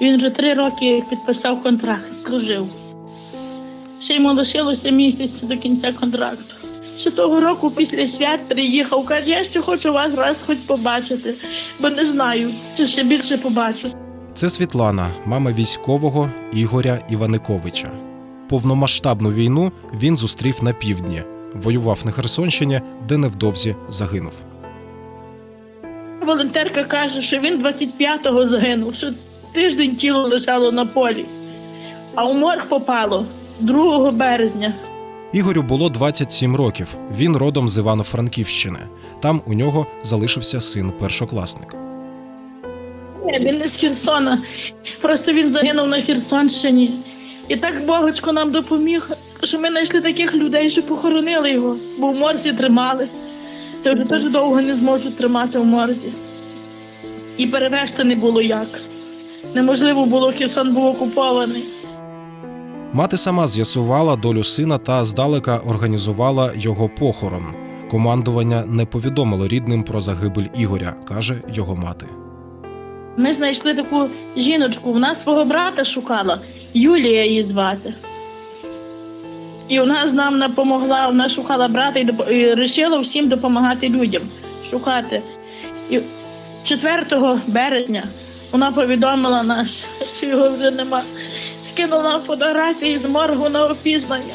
Він вже три роки підписав контракт, служив. Ще йому лишилося місяць до кінця контракту. Ще того року після свят приїхав, каже, я ще хочу вас раз хоч побачити, бо не знаю, чи ще більше побачу. Це Світлана, мама військового Ігоря Іваниковича. Повномасштабну війну він зустрів на півдні, воював на Херсонщині, де невдовзі загинув. Волонтерка каже, що він 25-го загинув, що тиждень тіло лежало на полі, а у морг попало 2 березня. Ігорю було 27 років. Він родом з Івано-Франківщини. Там у нього залишився син першокласник. Ні, Він не з Херсона. Просто він загинув на Херсонщині. І так Богочко нам допоміг, що ми знайшли таких людей, що похоронили його, бо в морзі тримали. Та вже дуже довго не зможуть тримати в морзі. І перевезти не було як. Неможливо було, Херсон був окупований. Мати сама з'ясувала долю сина та здалека організувала його похорон. Командування не повідомило рідним про загибель Ігоря, каже його мати. Ми знайшли таку жіночку, вона свого брата шукала, Юлія її звати. І вона з нам допомогла, вона шукала брата і, вирішила всім допомагати людям шукати. І 4 березня вона повідомила нас, що його вже нема. Скинула фотографії з моргу на опізнання.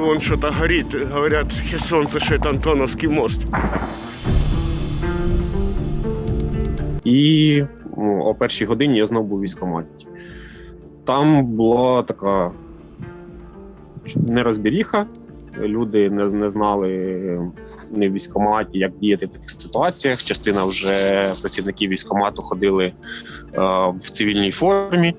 Вон что-то горит. Говорят, Херсон, что это Антоновский мост. І ну, о першій годині я знову був у військкоматі. Там була така нерозбіріха. Люди не, не знали не в військкоматі, як діяти в таких ситуаціях. Частина вже працівників військкомату ходили е, в цивільній формі.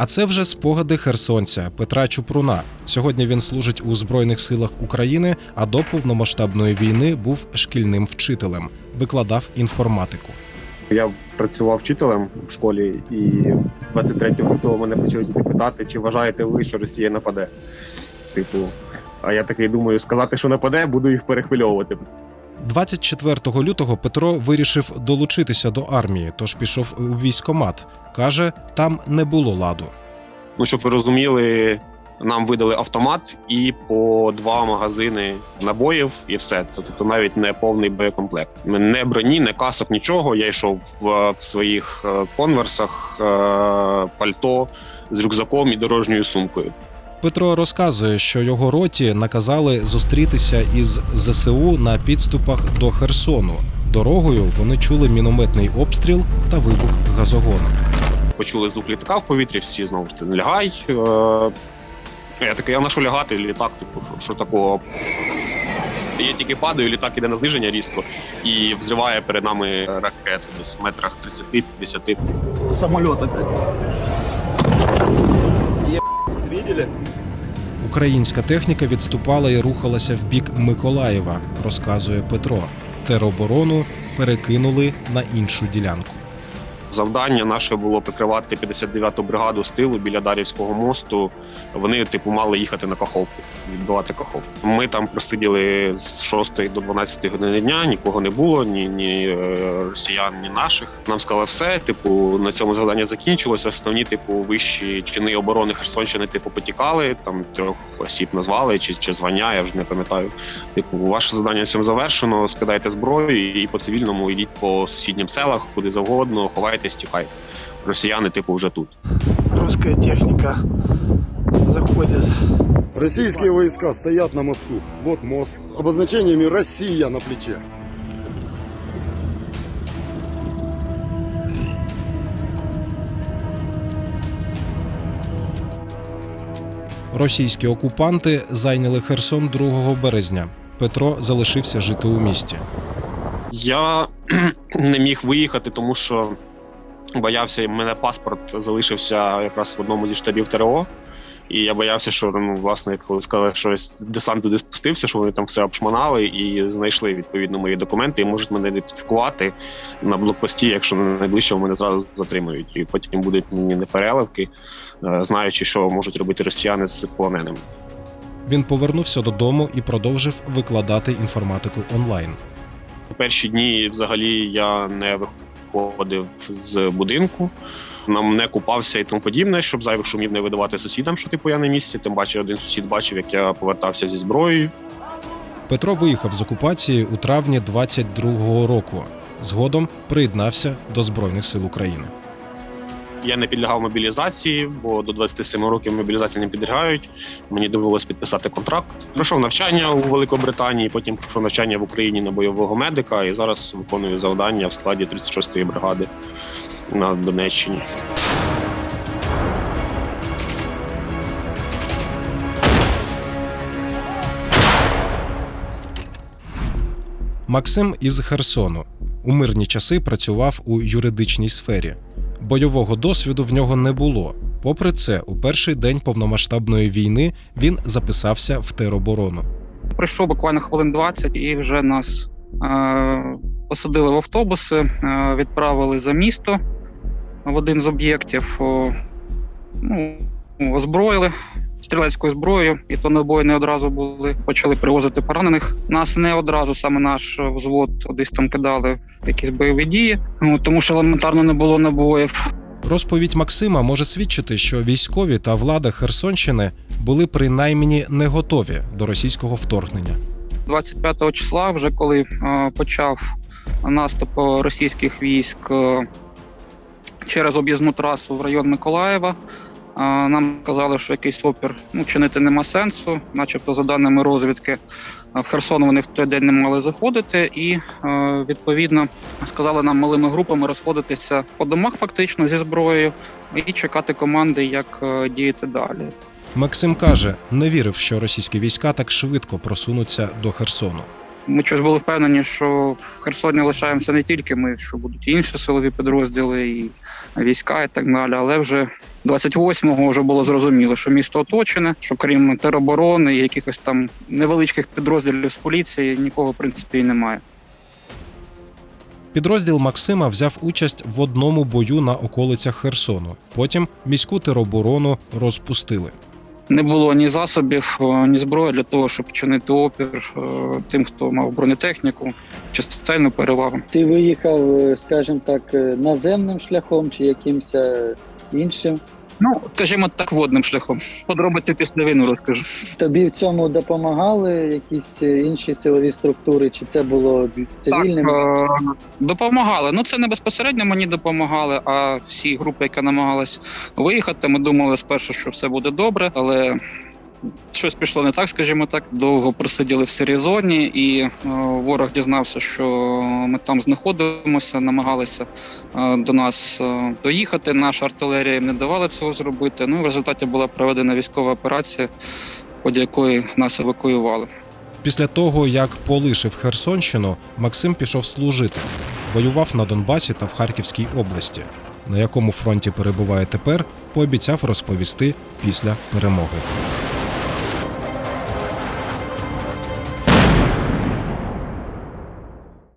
А це вже спогади херсонця Петра Чупруна. Сьогодні він служить у Збройних силах України, а до повномасштабної війни був шкільним вчителем, викладав інформатику. Я працював вчителем в школі, і 23 лютого мене почали діти питати, чи вважаєте ви, що Росія нападе. Типу, а я такий думаю, сказати, що нападе, буду їх перехвильовувати. 24 лютого Петро вирішив долучитися до армії, тож пішов у військкомат. Каже, там не було ладу. Ну, щоб ви розуміли, нам видали автомат і по два магазини набоїв, і все. Тобто навіть не повний боєкомплект. Не броні, не касок, нічого. Я йшов в, в своїх е, конверсах, е, пальто з рюкзаком і дорожньою сумкою. Петро розказує, що його роті наказали зустрітися із ЗСУ на підступах до Херсону. Дорогою вони чули мінометний обстріл та вибух газогону. Почули звук літака в повітрі, всі знову ж таки лягай. Е, я такий, а на що лягати? Літак, типу, що, що такого? Я тільки падаю, літак іде на зниження різко і взриває перед нами ракету десь в метрах 30-50. Самолет опять. Видели? Українська техніка відступала і рухалася в бік Миколаєва, розказує Петро. Тероборону перекинули на іншу ділянку. Завдання наше було прикривати 59-ту бригаду з тилу біля Дарівського мосту. Вони, типу, мали їхати на Каховку, відбивати Каховку. Ми там просиділи з 6 до 12 години дня, нікого не було, ні, ні е, росіян, ні наших. Нам сказали все. Типу, на цьому завдання закінчилося. Основні, типу, вищі чини оборони Херсонщини, типу, потікали. Там трьох осіб назвали чи, чи звання, я вже не пам'ятаю. Типу, ваше завдання на цьому завершено. Скидайте зброю і по цивільному йдіть по сусіднім селах, куди завгодно, ховайтесь, тікайте. Росіяни, типу, вже тут. Русская техника заходит. Российские войска стоят на мосту. Вот мост. Обозначениями «Россия» на плече. Російські окупанти зайняли Херсон 2 березня. Петро залишився жити у місті. Я не міг виїхати, тому що боявся, в мене паспорт залишився якраз в одному зі штабів ТРО. І я боявся, що ну, власне, коли сказали, що десант туди спустився, що вони там все обшманали і знайшли відповідно мої документи і можуть мене ідентифікувати на блокпості, якщо не найближче мене зразу затримають. І потім будуть мені непереливки, е, знаючи, що можуть робити росіяни з полоненими. Він повернувся додому і продовжив викладати інформатику онлайн. У перші дні взагалі я не виходив з будинку. Нам не купався і тому подібне, щоб зайвих шумів не видавати сусідам, що типу я на місці. Тим паче один сусід бачив, як я повертався зі зброєю. Петро виїхав з окупації у травні 22-го року. Згодом приєднався до Збройних сил України. Я не підлягав мобілізації, бо до 27 років мобілізації не підлягають. Мені довелося підписати контракт. Пройшов навчання у Великобританії, потім пройшов навчання в Україні на бойового медика і зараз виконую завдання в складі 36-ї бригади на Донеччині. Максим із Херсону у мирні часи працював у юридичній сфері. Бойового досвіду в нього не було. Попри це, у перший день повномасштабної війни він записався в тероборону. Прийшов буквально хвилин 20, і вже нас е, посадили в автобуси, е, відправили за місто в один з об'єктів. Ну, озброїли стрілецькою зброєю, і то набої не одразу були. Почали привозити поранених. Нас не одразу саме наш взвод десь там кидали в якісь бойові дії, ну, тому що елементарно не було набоїв. Розповідь Максима може свідчити, що військові та влада Херсонщини були принаймні не готові до російського вторгнення. 25 числа, вже коли е, почав наступ е, російських військ е, через об'їзну трасу в район Миколаєва. Нам казали, що якийсь опір ну, чинити нема сенсу, начебто, за даними розвідки, в Херсон вони в той день не мали заходити, і е, відповідно сказали нам малими групами розходитися по домах, фактично зі зброєю, і чекати команди, як е, діяти далі. Максим каже, не вірив, що російські війська так швидко просунуться до Херсону. Ми щось були впевнені, що в Херсоні лишаємося не тільки ми, що будуть інші силові підрозділи, і війська, і так далі. Але вже 28-го вже було зрозуміло, що місто оточене, що крім тероборони і якихось там невеличких підрозділів з поліції, нікого в принципі і немає. Підрозділ Максима взяв участь в одному бою на околицях Херсону. Потім міську тероборону розпустили. Не було ні засобів, е, ні зброї для того, щоб чинити опір е, тим, хто мав бронетехніку, чи соціальну перевагу. Ти виїхав, е, скажімо так, наземним шляхом чи якимось іншим. Ну, скажімо так, водним шляхом. Подробиці після війни розкажу. Тобі в цьому допомагали якісь е, інші силові структури, чи це було з цивільними? Так, е, допомагали. Ну це не безпосередньо мені допомагали, а всі групи, які намагались виїхати. Ми думали спершу, що все буде добре, але. Щось пішло не так, скажімо так. Довго просиділи в сирій зоні, і е, ворог дізнався, що ми там знаходимося, намагалися е, до нас е, доїхати. Наша артилерія їм не давала цього зробити. Ну, в результаті була проведена військова операція, в ході якої нас евакуювали. Після того, як полишив Херсонщину, Максим пішов служити. Воював на Донбасі та в Харківській області. На якому фронті перебуває тепер, пообіцяв розповісти після перемоги.